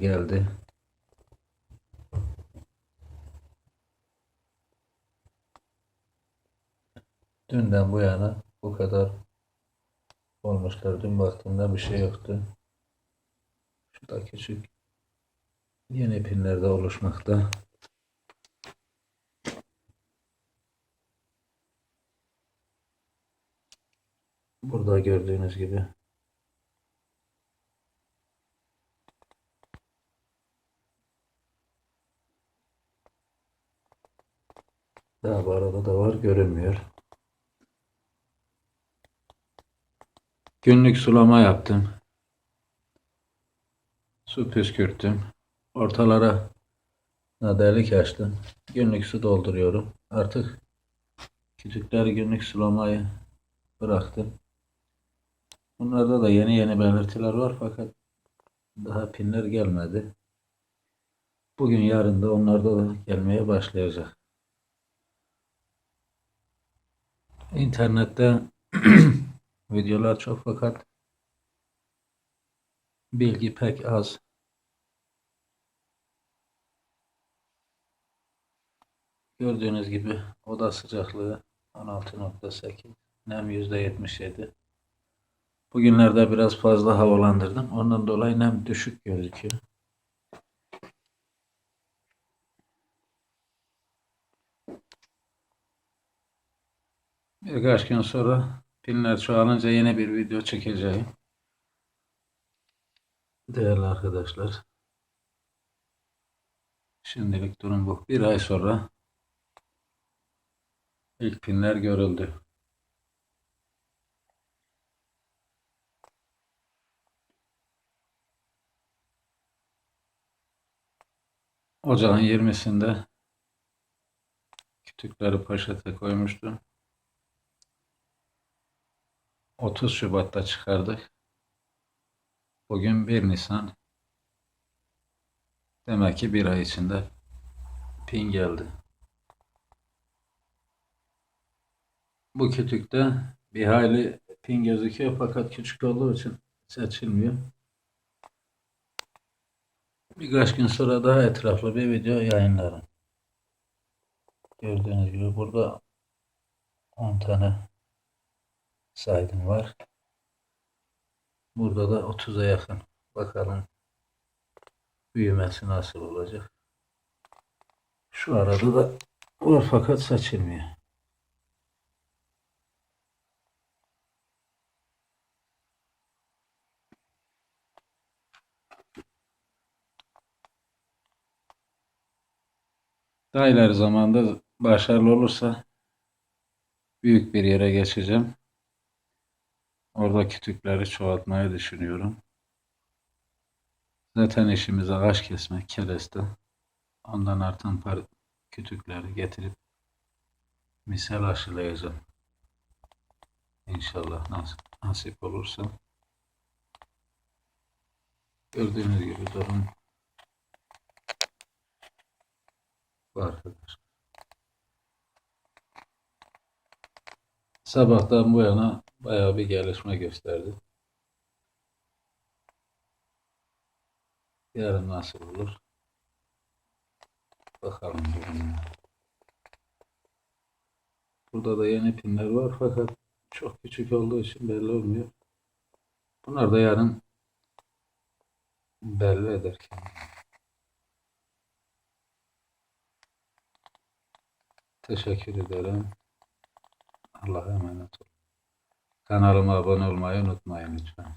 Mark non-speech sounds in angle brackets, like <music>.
geldi. Dünden bu yana bu kadar olmuşlar. Dün baktığımda bir şey yoktu. Şurada küçük yeni pinler de oluşmakta. Burada gördüğünüz gibi daha bu arada da var görünmüyor. Günlük sulama yaptım. Su püskürttüm. Ortalara delik açtım. Günlük su dolduruyorum. Artık küçükler günlük sulamayı bıraktım. Bunlarda da yeni yeni belirtiler var fakat daha pinler gelmedi. Bugün yarın da onlarda da gelmeye başlayacak. İnternette <clears throat> videolar çok fakat bilgi pek az. Gördüğünüz gibi oda sıcaklığı 16.8, nem %77. Bugünlerde biraz fazla havalandırdım. Ondan dolayı nem düşük gözüküyor. Birkaç gün sonra pinler çoğalınca yine bir video çekeceğim. Değerli arkadaşlar. Şimdilik durum bu. Bir ay sonra ilk pinler görüldü. Ocağın 20'sinde kütükleri poşete koymuştum. 30 Şubat'ta çıkardık. Bugün 1 Nisan. Demek ki bir ay içinde pin geldi. Bu kütükte bir hayli pin gözüküyor fakat küçük olduğu için seçilmiyor. Birkaç gün sonra daha etraflı bir video yayınlarım. Gördüğünüz gibi burada 10 tane saydım var. Burada da 30'a yakın. Bakalım büyümesi nasıl olacak. Şu arada da var fakat seçilmiyor. Daha ileri zamanda başarılı olursa büyük bir yere geçeceğim. Orada kütükleri çoğaltmayı düşünüyorum. Zaten işimiz ağaç kesmek, kereste. Ondan artan par kütükleri getirip misal aşılayacağım. İnşallah nasip, nasip olursa. Gördüğünüz gibi durum bu arkadaşlar. Sabahtan bu yana bayağı bir gelişme gösterdi. Yarın nasıl olur? Bakalım. Burada da yeni pinler var fakat çok küçük olduğu için belli olmuyor. Bunlar da yarın belli eder kendini. Teşekkür ederim. Allah'a emanet olun. Kanalıma abone olmayı unutmayın lütfen.